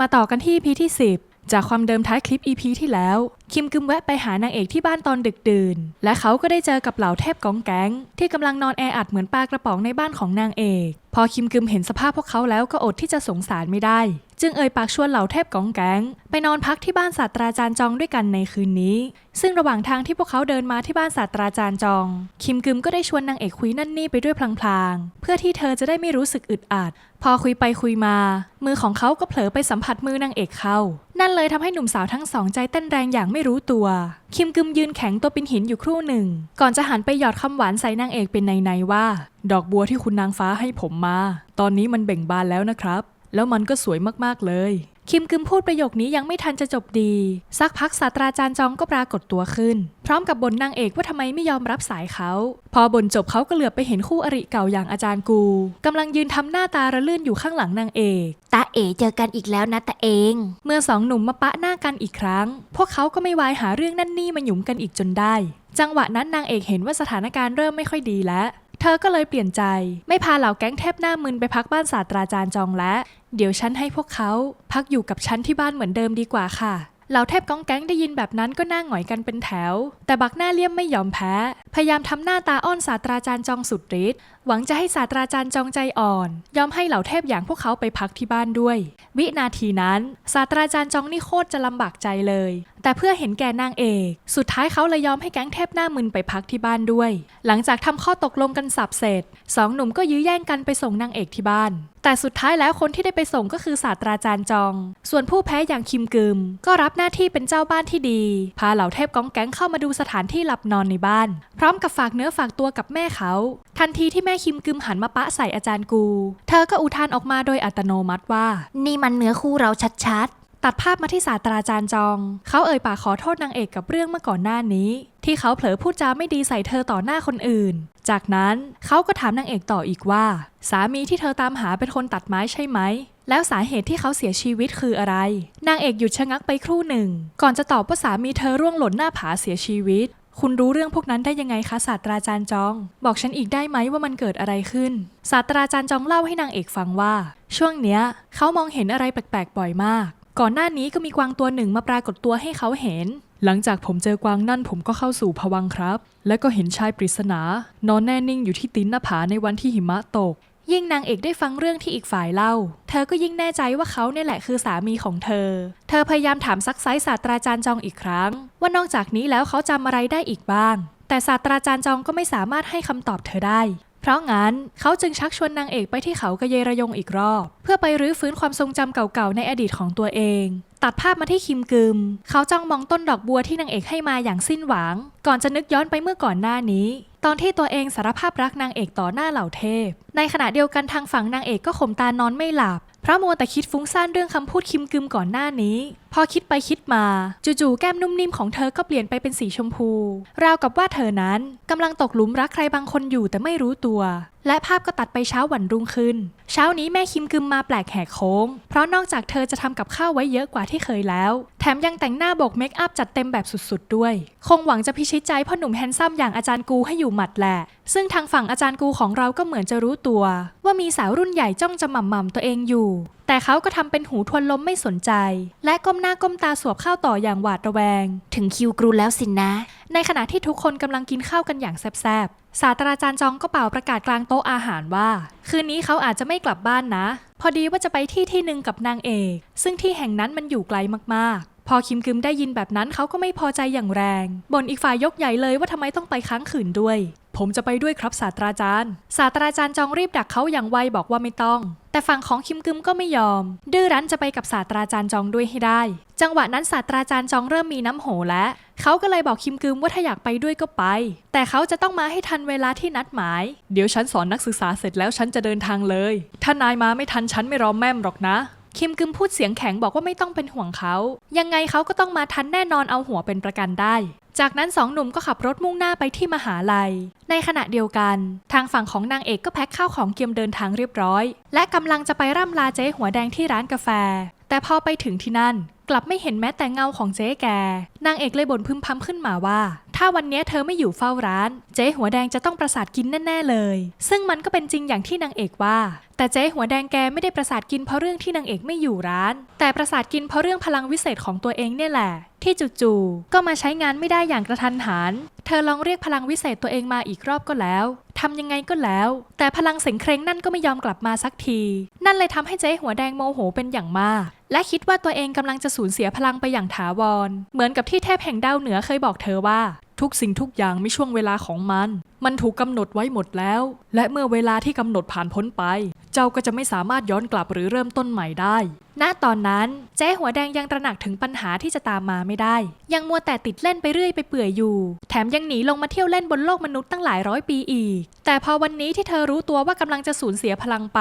มาต่อกันที่ EP ที่ 10 จากความเดิมท้ายคลิป EP ที่แล้ว คิมกึมแวะไปหานางเอกที่บ้านตอนดึกดื่น และเขาก็ได้เจอกับเหล่าเทพกองแก๊ง ที่กำลังนอนแออัดเหมือนปลากระป๋องในบ้านของนางเอก พอคิมกึมเห็นสภาพพวกเขาแล้วก็อดที่จะสงสารไม่ได้ จึงเอ่ยปากชวนเหล่าเทพกองแก๊งไปนอนพักที่บ้านศาสตราจารย์จองด้วยกันในคืนนี้ ซึ่งระหว่างทางที่พวกเขาเดินมาที่บ้านศาสตราจารย์จอง คิมกึมก็ได้ชวนนางเอกคุยนั่นนี่ไปด้วยพลางๆ เพื่อที่เธอจะได้ไม่รู้สึกอึดอัด พอคุยไปคุยมา มือของเขาก็เผลอไปสัมผัสมือนางเอกเข้า นั่นเลยทำให้หนุ่มสาวทั้งสองใจเต้นแรงอย่างไม่รู้ตัว คิมกึมยืนแข็งตัวเป็นหินอยู่ครู่หนึ่ง ก่อนจะหันไปหยอดคำหวานใส่นางเอกเป็นในๆว่า ดอกบัวที่คุณนางฟ้าให้ผมมา ตอนนี้มันเบ่งบานแล้วนะครับ แล้วมันก็สวยมากๆเลย คิมกึมพูดประโยคนี้ยังไม่ทันจะจบดี สักพักศาสตราจารย์จองก็ปรากฏตัวขึ้น พร้อมกับบ่นนางเอกว่าทำไมไม่ยอมรับสายเขา พอบ่นจบเขาก็เหลือบไปเห็นคู่อริเก่าอย่างอาจารย์กูกำลังยืนทำหน้าตาระลื่นอยู่ข้างหลังนางเอกตาเอ๋เจอกันอีกแล้วนะตาเอง เมื่อสองหนุ่มมาปะหน้ากันอีกครั้ง พวกเขาก็ไม่วายหาเรื่องนั่นนี่มาหยุมกันอีกจนได้ จังหวะนั้นนางเอกเห็นว่าสถานการณ์เริ่มไม่ค่อยดีแล้ว เธอก็เลยเปลี่ยนใจ ไม่พาเหล่าแก๊งเทพหน้ามึนไปพักบ้านศาสตราจารย์จองและ เดี๋ยวฉันให้พวกเขาพักอยู่กับฉันที่บ้านเหมือนเดิมดีกว่าค่ะเหล่าเทพก้องแก๊งได้ยินแบบนั้นก็น่าหงอยกันเป็นแถว แต่บักหน้าเลี่ยมไม่ยอมแพ้ พยายามทำหน้าตาอ้อนศาสตราจารย์จองสุดฤทธิ์หวังจะให้ศาสตราจารย์จองใจอ่อน ยอมให้เหล่าเทพอย่างพวกเขาไปพักที่บ้านด้วย วินาทีนั้น ศาสตราจารย์จองนี่โคตรจะลำบากใจเลย แต่เพื่อเห็นแก่นางเอก สุดท้ายเขาเลยยอมให้แก๊งเทพหน้ามึนไปพักที่บ้านด้วย หลังจากทำข้อตกลงกันสับเสร็จสองหนุ่มก็ยื้อแย่งกันไปส่งนางเอกที่บ้าน แต่สุดท้ายแล้วคนที่ได้ไปส่งก็คือศาสตราจารย์จอง ส่วนผู้แพ้อย่างคิมกึม ก็รับหน้าที่เป็นเจ้าบ้านที่ดี พาเหล่าเทพก้องแก๊งเข้ามาดูสถานที่หลับนอนในบ้านพร้อมกับฝากเนื้อฝากตัวกับแม่เขา ทันทีที่แม่คิมกึมหันมาปะใส่อาจารย์กู เธอก็อุทานออกมาโดยอัตโนมัติว่า นี่มันเนื้อคู่เราชัดตัดภาพมาที่ศาสตราจารย์จอง เขาเอ่ยปากขอโทษนางเอกกับเรื่องเมื่อก่อนหน้านี้ ที่เขาเผลอพูดจาไม่ดีใส่เธอต่อหน้าคนอื่น จากนั้นเขาก็ถามนางเอกต่ออีกว่า สามีที่เธอตามหาเป็นคนตัดไม้ใช่ไหม แล้วสาเหตุที่เขาเสียชีวิตคืออะไร นางเอกหยุดชะงักไปครู่หนึ่ง ก่อนจะตอบว่าสามีเธอร่วงหล่นหน้าผาเสียชีวิต คุณรู้เรื่องพวกนั้นได้ยังไงคะศาสตราจารย์จอง บอกฉันอีกได้ไหมว่ามันเกิดอะไรขึ้น ศาสตราจารย์จองเล่าให้นางเอกฟังว่า ช่วงเนี้ยเขามองเห็นอะไรแปลกๆบ่อยมาก ก่อนหน้านี้ก็มีกวางตัวหนึ่งมาปรากฏตัวให้เขาเห็น หลังจากผมเจอกวางนั่นผมก็เข้าสู่ภวังค์ครับ และก็เห็นชายปริศนา นอนแน่นิ่งอยู่ที่ตีนหน้าผาในวันที่หิมะตก ยิ่งนางเอกได้ฟังเรื่องที่อีกฝ่ายเล่า เธอก็ยิ่งแน่ใจว่าเขาเนี่ยแหละคือสามีของเธอ เธอพยายามถามซักไซส์ศาสตราจารย์จองอีกครั้ง ว่านอกจากนี้แล้วเขาจำอะไรได้อีกบ้าง แต่ศาสตราจารย์จองก็ไม่สามารถให้คำตอบเธอได้ เพราะงั้นเขาจึงชักชวนนางเอกไปที่เขากระเยระยงอีกรอบ เพื่อไปรื้อฟื้นความทรงจำเก่าๆในอดีตของตัวเอง ตัดภาพมาที่คิมกึม เขาจ้องมองต้นดอกบัวที่นางเอกให้มาอย่างสิ้นหวัง ก่อนจะนึกย้อนไปเมื่อก่อนหน้านี้ ตอนที่ตัวเองสารภาพรักนางเอกต่อหน้าเหล่าเทพ ในขณะเดียวกันทางฝั่งนางเอกก็ข่มตานอนไม่หลับ เพราะมัวแต่คิดฟุ้งซ่านเรื่องคำพูดคิมกึมก่อนหน้านี้ พอคิดไปคิดมาจู่ๆแก้มนุ่มนิ่มของเธอก็เปลี่ยนไปเป็นสีชมพู ราวกับว่าเธอนั้นกำลังตกหลุมรักใครบางคนอยู่แต่ไม่รู้ตัว และภาพก็ตัดไปเช้าวันรุ่งขึ้น เช้านี้แม่คิมกึมมาแปลกแหกโค้ง เพราะนอกจากเธอจะทำกับข้าวไว้เยอะกว่าที่เคยแล้ว แถมยังแต่งหน้าบกเมคอัพจัดเต็มแบบสุดๆด้วย คงหวังจะพิชิตใจพ่อหนุ่มแฮนซัมอย่างอาจารย์กูให้อยู่หมัดแหละ ซึ่งทางฝั่งอาจารย์กูของเราก็เหมือนจะรู้ตัว ว่ามีสาวรุ่นใหญ่จ้องจะหม่ำๆตัวเองอยู่แต่เขาก็ทำเป็นหูทวนลมไม่สนใจ และก้มหน้าก้มตาสวบข้าวต่ออย่างหวาดระแวง ถึงคิวกรูแล้วสินนะ ในขณะที่ทุกคนกำลังกินข้าวกันอย่างแซบๆศาสตราจารย์จองก็เป่าประกาศกลางโต๊ะอาหารว่า คืนนี้เขาอาจจะไม่กลับบ้านนะ พอดีว่าจะไปที่ที่หนึ่งกับนางเอก ซึ่งที่แห่งนั้นมันอยู่ไกลมากๆพอคิมกึมได้ยินแบบนั้นเขาก็ไม่พอใจอย่างแรงบ่นอีกฝ่ายยกใหญ่เลยว่าทำไมต้องไปค้างคืนด้วย ผมจะไปด้วยครับศาสตราจารย์ ศาสตราจารย์จองรีบดักเขาอย่างไวบอกว่าไม่ต้อง แต่ฝั่งของคิมกึมก็ไม่ยอม ดื้อรั้นจะไปกับศาสตราจารย์จองด้วยให้ได้ จังหวะนั้นศาสตราจารย์จองเริ่มมีน้ำโหแล้วเขาก็เลยบอกคิมกึมว่าถ้าอยากไปด้วยก็ไป แต่เขาจะต้องมาให้ทันเวลาที่นัดหมาย เดี๋ยวฉันสอนนักศึกษาเสร็จแล้วฉันจะเดินทางเลย ถ้านายมาไม่ทันฉันไม่รอแม่มหรอกนะคิมกึมพูดเสียงแข็งบอกว่าไม่ต้องเป็นห่วงเขา ยังไงเขาก็ต้องมาทันแน่นอนเอาหัวเป็นประกันได้ จากนั้นสองหนุ่มก็ขับรถมุ่งหน้าไปที่มหาลัย ในขณะเดียวกัน ทางฝั่งของนางเอกก็แพ็คข้าวของเกียมเดินทางเรียบร้อย และกำลังจะไปร่ำลาเจ๊หัวแดงที่ร้านกาแฟ แต่พอไปถึงที่นั่น กลับไม่เห็นแม้แต่เงาของเจ๊แก นางเอกเลยบ่นพึมพำขึ้นมาว่า ถ้าวันนี้เธอไม่อยู่เฝ้าร้าน เจ๊หัวแดงจะต้องประสาทกินแน่ๆเลย ซึ่งมันก็เป็นจริงอย่างที่นางเอกว่า แต่เจ๊หัวแดงแกไม่ได้ประสาทกินเพราะเรื่องที่นางเอกไม่อยู่ร้าน แต่ประสาทกินเพราะเรื่องพลังวิเศษของตัวเองเนี่ยแหละ ที่จู่ๆก็มาใช้งานไม่ได้อย่างกระทันหัน เธอลองเรียกพลังวิเศษตัวเองมาอีกรอบก็แล้วทำยังไงก็แล้ว แต่พลังเสงเครงนั่นก็ไม่ยอมกลับมาสักที นั่นเลยทำให้เจ๊หัวแดงโมโหเป็นอย่างมาก และคิดว่าตัวเองกำลังจะสูญเสียพลังไปอย่างถาวร เหมือนกับที่เทพแห่งดาวเหนือเคยบอกเธอว่า ทุกสิ่งทุกอย่างมีช่วงเวลาของมัน มันถูกกำหนดไว้หมดแล้ว และเมื่อเวลาที่กำหนดผ่านพ้นไป เจ้าก็จะไม่สามารถย้อนกลับหรือเริ่มต้นใหม่ได้ ณตอนนั้นเจ๊หัวแดงยังตระหนักถึงปัญหาที่จะตามมาไม่ได้ ยังมัวแต่ติดเล่นไปเรื่อยไปเปื่อยอยู่ แถมยังหนีลงมาเที่ยวเล่นบนโลกมนุษย์ตั้งหลายร้อยปีอีก แต่พอวันนี้ที่เธอรู้ตัวว่ากำลังจะสูญเสียพลังไป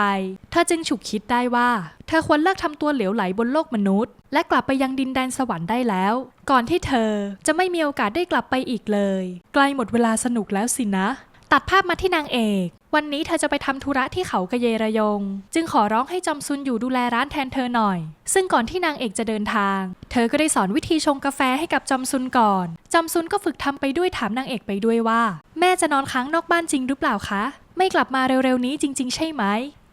เธอจึงฉุกคิดได้ว่า เธอควรเลิกทำตัวเหลวไหลบนโลกมนุษย์ และกลับไปยังดินแดนสวรรค์ได้แล้ว ก่อนที่เธอจะไม่มีโอกาสได้กลับไปอีกเลย ใกล้หมดเวลาสนุกแล้วสินะ ตัดภาพมาที่นางเอก วันนี้เธอจะไปทำธุระที่เขากระเยระยง จึงขอร้องให้จอมซุนอยู่ดูแลร้านแทนเธอหน่อย ซึ่งก่อนที่นางเอกจะเดินทาง เธอก็ได้สอนวิธีชงกาแฟให้กับจอมซุนก่อน จอมซุนก็ฝึกทำไปด้วยถามนางเอกไปด้วยว่า แม่จะนอนค้างนอกบ้านจริงหรือเปล่าคะ ไม่กลับมาเร็วๆนี้จริง ๆ ใช่ไหม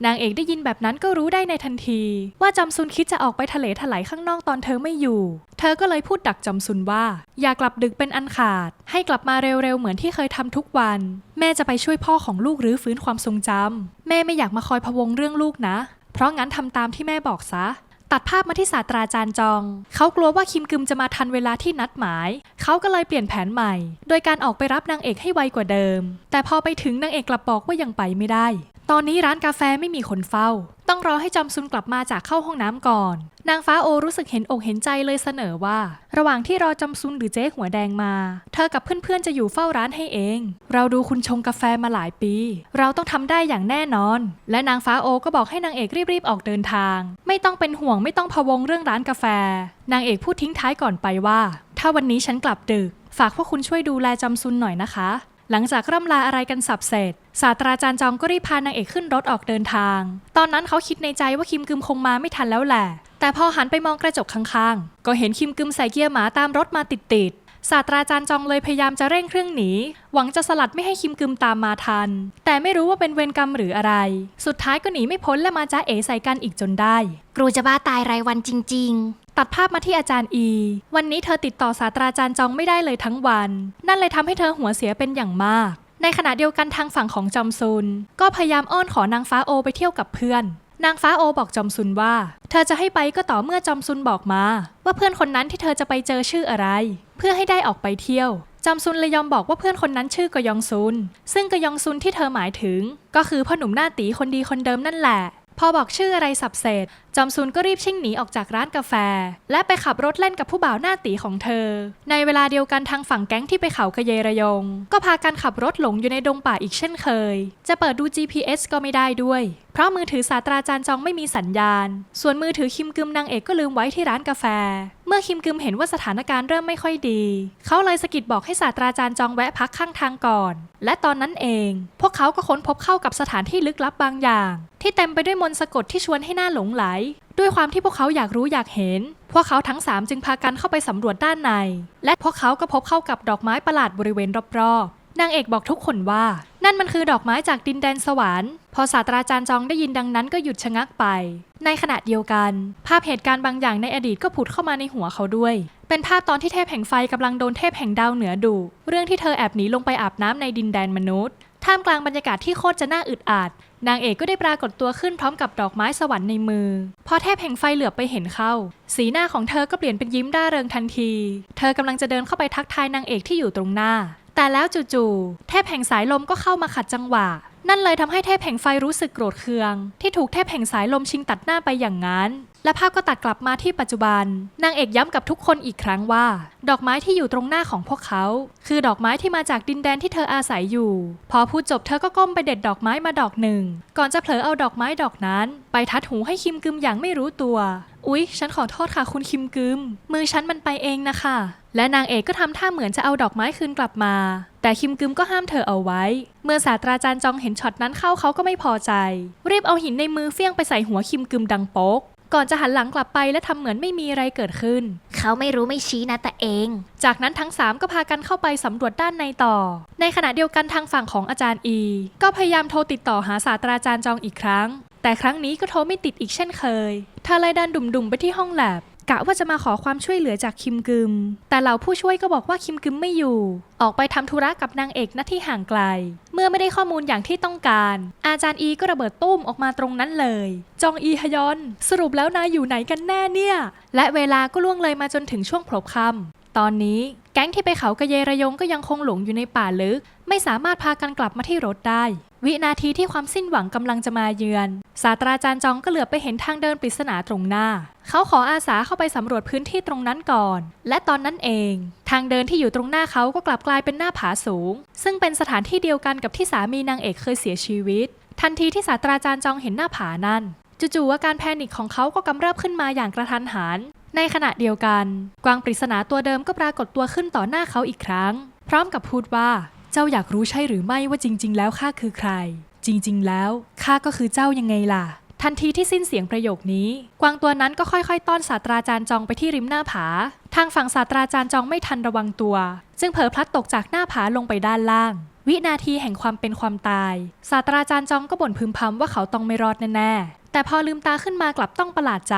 นางเอกได้ยินแบบนั้นก็รู้ได้ในทันที ว่าจอมซุนคิดจะออกไปทะเลถลายข้างนอกตอนเธอไม่อยู่ เธอก็เลยพูดดักจอมซุนว่า อย่ากลับดึกเป็นอันขาด ให้กลับมาเร็วๆเหมือนที่เคยทำทุกวัน แม่จะไปช่วยพ่อของลูกหรือฟื้นความทรงจำแม่ไม่อยากมาคอยพะวงเรื่องลูกนะ เพราะงั้นทำตามที่แม่บอกซะ ตัดภาพมาที่ศาสตราจารย์จอง เขากลัวว่าคิมกึมจะมาทันเวลาที่นัดหมาย เขาก็เลยเปลี่ยนแผนใหม่ โดยการออกไปรับนางเอกให้ไวกว่าเดิม แต่พอไปถึงนางเอกกลับบอกว่ายังไปไม่ได้ ตอนนี้ร้านกาแฟไม่มีคนเฝ้า ต้องรอให้จอมซุนกลับมาจากเข้าห้องน้ำก่อน นางฟ้าโอรู้สึกเห็นอกเห็นใจเลยเสนอว่า ระหว่างที่รอจอมซุนหรือเจ๊หัวแดงมา เธอกับเพื่อนๆจะอยู่เฝ้าร้านให้เอง เราดูคุณชงกาแฟมาหลายปี เราต้องทำได้อย่างแน่นอน และนางฟ้าโอก็บอกให้นางเอกรีบๆออกเดินทาง ไม่ต้องเป็นห่วงไม่ต้องพะวงเรื่องร้านกาแฟ นางเอกพูดทิ้งท้ายก่อนไปว่า ถ้าวันนี้ฉันกลับดึก ฝากพวกคุณช่วยดูแลจอมซุนหน่อยนะคะหลังจากร่ำลาอะไรกันสับเสร็จ ศาสตราจารย์จองก็รีบพานางเอกขึ้นรถออกเดินทาง ตอนนั้นเขาคิดในใจว่าคิมกึมคงมาไม่ทันแล้วแหละ แต่พอหันไปมองกระจกข้างๆ ก็เห็นคิมกึมใส่เกียร์หมาตามรถมาติดๆ ศาสตราจารย์จองเลยพยายามจะเร่งเครื่องหนี หวังจะสลัดไม่ให้คิมกึมตามมาทัน แต่ไม่รู้ว่าเป็นเวรกรรมหรืออะไร สุดท้ายก็หนีไม่พ้นและมาจ้าเอใส่กันอีกจนได้ กรูจะบ้าตายรายวันจริงตัดภาพมาที่อาจารย์อี วันนี้เธอติดต่อศาสตราจารย์จองไม่ได้เลยทั้งวัน นั่นเลยทำให้เธอหัวเสียเป็นอย่างมาก ในขณะเดียวกันทางฝั่งของจอมซุน ก็พยายามอ้อนขอนางฟ้าโอไปเที่ยวกับเพื่อน นางฟ้าโอบอกจอมซุนว่า เธอจะให้ไปก็ต่อเมื่อจอมซุนบอกมา ว่าเพื่อนคนนั้นที่เธอจะไปเจอชื่ออะไร เพื่อให้ได้ออกไปเที่ยวจอมซุนเลยยอมบอกว่าเพื่อนคนนั้นชื่อกยองซุน ซึ่งกยองซุนที่เธอหมายถึง ก็คือพ่อหนุ่มหน้าตีคนดีคนเดิมนั่นแหละ พอบอกชื่ออะไรสับเสร็จจอมซุนก็รีบชิ่งหนีออกจากร้านกาแฟ และไปขับรถเล่นกับผู้บ่าวหน้าตีของเธอ ในเวลาเดียวกันทางฝั่งแก๊งที่ไปเขากระเยระยง ก็พากันขับรถหลงอยู่ในดงป่าอีกเช่นเคย จะเปิดดู GPS ก็ไม่ได้ด้วย เพราะมือถือศาสตราจารย์จองไม่มีสัญญาณ ส่วนมือถือคิมกึมนางเอกก็ลืมไว้ที่ร้านกาแฟ เมื่อคิมกึมเห็นว่าสถานการณ์เริ่มไม่ค่อยดี เขาเลยสะกิดบอกให้ศาสตราจารย์จองแวะพักข้างทางก่อน และตอนนั้นเอง พวกเขาก็ค้นพบเข้ากับสถานที่ลึกลับบางอย่าง ที่เต็มไปด้วยมนต์สะกดที่ชวนให้หน่าหลงไหลด้วยความที่พวกเขาอยากรู้อยากเห็น พวกเขาทั้งสามจึงพากันเข้าไปสำรวจด้านใน และพวกเขาก็พบเข้ากับดอกไม้ประหลาดบริเวณรอบๆนางเอกบอกทุกคนว่า นั่นมันคือดอกไม้จากดินแดนสวรรค์ พอศาสตราจารย์จองได้ยินดังนั้นก็หยุดชะงักไป ในขณะเดียวกัน ภาพเหตุการณ์บางอย่างในอดีตก็ผุดเข้ามาในหัวเขาด้วย เป็นภาพตอนที่เทพแห่งไฟกำลังโดนเทพแห่งดาวเหนือดุเรื่องที่เธอแอบหนีลงไปอาบน้ำในดินแดนมนุษย์ท่ามกลางบรรยากาศที่โคตรจะน่าอึดอัด นางเอกก็ได้ปรากฏตัวขึ้นพร้อมกับดอกไม้สวรรค์ในมือ พอเทพแห่งไฟเหลือบไปเห็นเข้า สีหน้าของเธอก็เปลี่ยนเป็นยิ้มร่าเริงทันที เธอกำลังจะเดินเข้าไปทักทายนางเอกที่อยู่ตรงหน้า แต่แล้วจู่ๆเทพแห่งสายลมก็เข้ามาขัดจังหวะ นั่นเลยทำให้เทพแห่งไฟรู้สึกโกรธเคือง ที่ถูกเทพแห่งสายลมชิงตัดหน้าไปอย่างนั้น และภาพก็ตัดกลับมาที่ปัจจุบัน นางเอกย้ำกับทุกคนอีกครั้งว่า ดอกไม้ที่อยู่ตรงหน้าของพวกเขา คือดอกไม้ที่มาจากดินแดนที่เธออาศัยอยู่ พอพูดจบเธอก็ก้มไปเด็ดดอกไม้มาดอกหนึ่ง ก่อนจะเผลอเอาดอกไม้ดอกนั้น ไปทัดหูให้คิมกึมอย่างไม่รู้ตัว อุ๊ย ฉันขอโทษค่ะคุณคิมกึม มือฉันมันไปเองนะคะ และนางเอกก็ทำท่าเหมือนจะเอาดอกไม้คืนกลับมา แต่คิมกึมก็ห้ามเธอเอาไว้ เมื่อศาสตราจารย์จองเห็นช็อตนั้นเข้าเขาก็ไม่พอใจ รีบเอาหินในมือเฟี้ยงไปใส่หัวคิมกึมดังโป๊ก ก่อนจะหันหลังกลับไปและทำเหมือนไม่มีอะไรเกิดขึ้น เขาไม่รู้ไม่ชี้นะแต่เอง จากนั้นทั้ง 3 ก็พากันเข้าไปสำรวจด้านในต่อ ในขณะเดียวกันทางฝั่งของอาจารย์อี ก็พยายามโทรติดต่อหาศาสตราจารย์จองอีกครั้ง แต่ครั้งนี้ก็โทรไม่ติดอีกเช่นเคยเธอเลยเดินดุ่มๆไปที่ห้องแลบ กะว่าจะมาขอความช่วยเหลือจากคิมกึม แต่เหล่าผู้ช่วยก็บอกว่าคิมกึมไม่อยู่ ออกไปทำธุระกับนางเอกนัที่ห่างไกล เมื่อไม่ได้ข้อมูลอย่างที่ต้องการ อาจารย์อีก็ระเบิดตุ้มออกมาตรงนั้นเลย จองอีฮยอน สรุปแล้วนายอยู่ไหนกันแน่เนี่ย และเวลาก็ล่วงเลยมาจนถึงช่วงพลบค่ำ ตอนนี้แก๊งที่ไปเขากระเยระยงก็ยังคงหลงอยู่ในป่าลึก ไม่สามารถพากันกลับมาที่รถได้ วินาทีที่ความสิ้นหวังกำลังจะมาเยือน ศาสตราจารย์จองก็เหลือบไปเห็นทางเดินปริศนาตรงหน้า เขาขออาสาเข้าไปสำรวจพื้นที่ตรงนั้นก่อน และตอนนั้นเอง ทางเดินที่อยู่ตรงหน้าเขาก็กลับกลายเป็นหน้าผาสูง ซึ่งเป็นสถานที่เดียวกันกับที่สามีนางเอกเคยเสียชีวิต ทันทีที่ศาสตราจารย์จองเห็นหน้าผานั้นจู่ๆอาการแพนิคของเขาก็กำเริบขึ้นมาอย่างกระทันหัน ในขณะเดียวกัน กวางปริศนาตัวเดิมก็ปรากฏตัวขึ้นต่อหน้าเขาอีกครั้ง พร้อมกับพูดว่าเจ้าอยากรู้ใช่หรือไม่ว่าจริง ๆ แล้วข้าคือใคร จริง ๆ แล้วข้าก็คือเจ้ายังไงล่ะ ทันทีที่สิ้นเสียงประโยคนี้ กวางตัวนั้นก็ค่อยๆ ต้อนศาสตราจารย์จองไปที่ริมหน้าผา ทางฝั่งศาสตราจารย์จองไม่ทันระวังตัว จึงเผลอพลัดตกจากหน้าผาลงไปด้านล่างวินาทีแห่งความเป็นความตาย ศาสตราจารย์จองก็บ่นพึมพำว่าเขาต้องไม่รอดแน่ๆ แต่พอลืมตาขึ้นมากลับต้องประหลาดใจ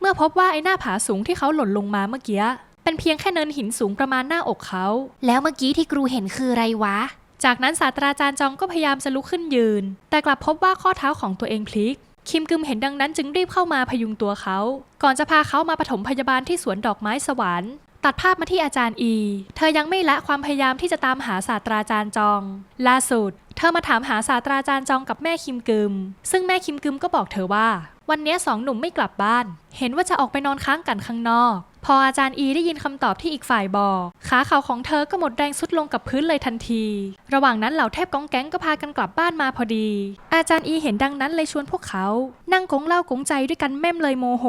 เมื่อพบว่าไอ้หน้าผาสูงที่เขาหล่นลงมาเมื่อกี้เป็นเพียงแค่เนินหินสูงประมาณหน้าอกเขา แล้วเมื่อกี้ที่ครูเห็นคืออะไรวะ จากนั้นศาสตราจารย์จองก็พยายามจะลุกขึ้นยืน แต่กลับพบว่าข้อเท้าของตัวเองพลิก คิมกึมเห็นดังนั้นจึงรีบเข้ามาพยุงตัวเขา ก่อนจะพาเขามาปฐมพยาบาลที่สวนดอกไม้สวรรค์ตัดภาพมาที่อาจารย์อี เธอยังไม่ละความพยายามที่จะตามหาศาสตราจารย์จอง ล่าสุด เธอมาถามหาศาสตราจารย์จองกับแม่คิมกึม ซึ่งแม่คิมกึมก็บอกเธอว่า วันนี้สองหนุ่มไม่กลับบ้าน เห็นว่าจะออกไปนอนค้างกันข้างนอก พออาจารย์อีได้ยินคำตอบที่อีกฝ่ายบอก ขาเข่าของเธอก็หมดแรงสุดลงกับพื้นเลยทันที ระหว่างนั้นเหล่าเทพกองแก๊งก็พากันกลับบ้านมาพอดี อาจารย์อีเห็นดังนั้นเลยชวนพวกเขา นั่งกงเล้ากงใจด้วยกันแม่มเลยโมโห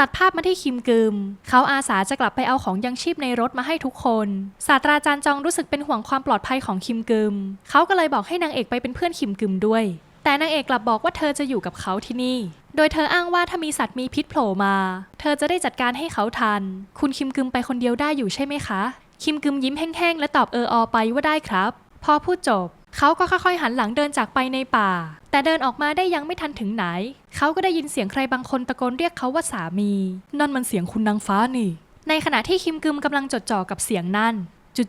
ตัดภาพมาที่คิมกึม เขาอาสาจะกลับไปเอาของยังชีพในรถมาให้ทุกคน ศาสตราจารย์จองรู้สึกเป็นห่วงความปลอดภัยของคิมกึม เขาก็เลยบอกให้นางเอกไปเป็นเพื่อนคิมกึมด้วย แต่นางเอกกลับบอกว่าเธอจะอยู่กับเขาที่นี่ โดยเธออ้างว่าถ้ามีสัตว์มีพิษโผล่มา เธอจะได้จัดการให้เขาทัน คุณคิมกึมไปคนเดียวได้อยู่ใช่ไหมคะ คิมกึมยิ้มแห้งๆและตอบเอออไปว่าได้ครับ พอพูดจบ เขาก็ค่อยๆหันหลังเดินจากไปในป่า แต่เดินออกมาได้ยังไม่ทันถึงไหน เขาก็ได้ยินเสียงใครบางคนตะโกนเรียกเขาว่าสามี นั่นมันเสียงคุณนางฟ้านี่ ในขณะที่คิมกึมกำลังจดจ่อกับเสียงนั่น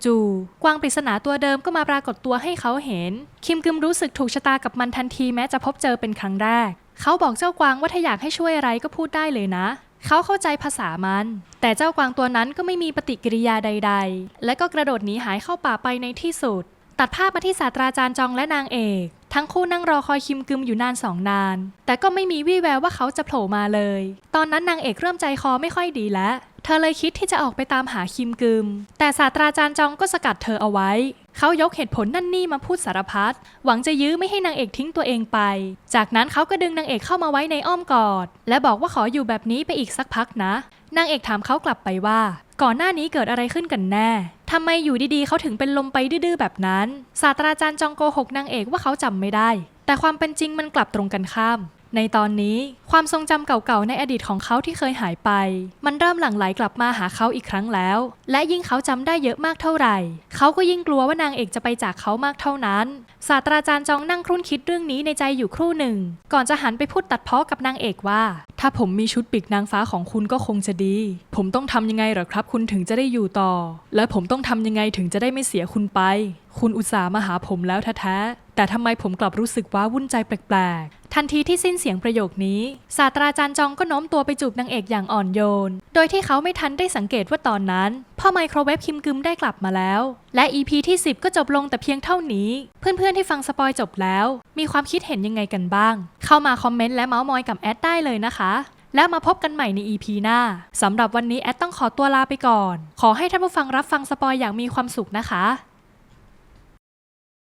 จู่ๆกวางปริศนาตัวเดิมก็มาปรากฏตัวให้เขาเห็น คิมกึมรู้สึกถูกชะตากับมันทันทีแม้จะพบเจอเป็นครั้งแรก เขาบอกเจ้ากวางว่าถ้าอยากให้ช่วยอะไรก็พูดได้เลยนะ เขาเข้าใจภาษามัน แต่เจ้ากวางตัวนั้นก็ไม่มีปฏิกิริยาใด ๆ และก็กระโดดหนีหายเข้าป่าไปในที่สุด ตัดภาพมาที่ศาสตราจารย์จองและนางเอก ทั้งคู่นั่งรอคอยคิมกึมอยู่นานสองนาน แต่ก็ไม่มีวี่แววว่าเขาจะโผล่มาเลย ตอนนั้นนางเอกเริ่มใจคอไม่ค่อยดีแล้ว เธอเลยคิดที่จะออกไปตามหาคิมกึม แต่ศาสตราจารย์จองก็สกัดเธอเอาไว้ เขายกเหตุผลนั่นนี่มาพูดสารพัด หวังจะยื้อไม่ให้นางเอกทิ้งตัวเองไป จากนั้นเขาก็ดึงนางเอกเข้ามาไว้ในอ้อมกอด และบอกว่าขออยู่แบบนี้ไปอีกสักพักนะ นางเอกถามเขากลับไปว่า ก่อนหน้านี้เกิดอะไรขึ้นกันแน่ ทำไมอยู่ดีๆเขาถึงเป็นลมไปดื้อๆแบบนั้น ศาสตราจารย์จองโกหกนางเอกว่าเขาจำไม่ได้ แต่ความเป็นจริงมันกลับตรงกันข้าม ในตอนนี้ความทรงจำเก่าๆในอดีตของเขาที่เคยหายไป มันเริ่มหลั่งไหลกลับมาหาเขาอีกครั้งแล้ว และยิ่งเขาจำได้เยอะมากเท่าไหร่ เขาก็ยิ่งกลัวว่านางเอกจะไปจากเขามากเท่านั้น ศาสตราจารย์จองนั่งครุ่นคิดเรื่องนี้ในใจอยู่ครู่หนึ่ง ก่อนจะหันไปพูดตัดเพ้อกับนางเอกว่า ถ้าผมมีชุดปีกนางฟ้าของคุณก็คงจะดี ผมต้องทำยังไงหรอครับ คุณถึงจะได้อยู่ต่อ และผมต้องทำยังไงถึงจะได้ไม่เสียคุณไป คุณอุตส่าห์มาหาผมแล้วแท้แต่ทำไมผมกลับรู้สึกว้าวุ่นใจแปลก ทันทีที่สิ้นเสียงประโยคนี้ ศาสตราจารย์จองก็โน้มตัวไปจูบนางเอกอย่างอ่อนโยน โดยที่เขาไม่ทันได้สังเกตว่าตอนนั้น พ่อไมโครเวฟคิมกึมได้กลับมาแล้ว และ EP ที่ 10 ก็จบลงแต่เพียงเท่านี้ เพื่อนๆที่ฟังสปอยจบแล้ว มีความคิดเห็นยังไงกันบ้าง เข้ามาคอมเมนต์และเมาส์มอยกับแอดได้เลยนะคะแล้วมาพบกันใหม่ใน EP หน้า สำหรับวันนี้แอดต้องขอตัวลาไปก่อน ขอให้ท่านผู้ฟังรับฟังสปอยอย่างมีความสุขนะคะ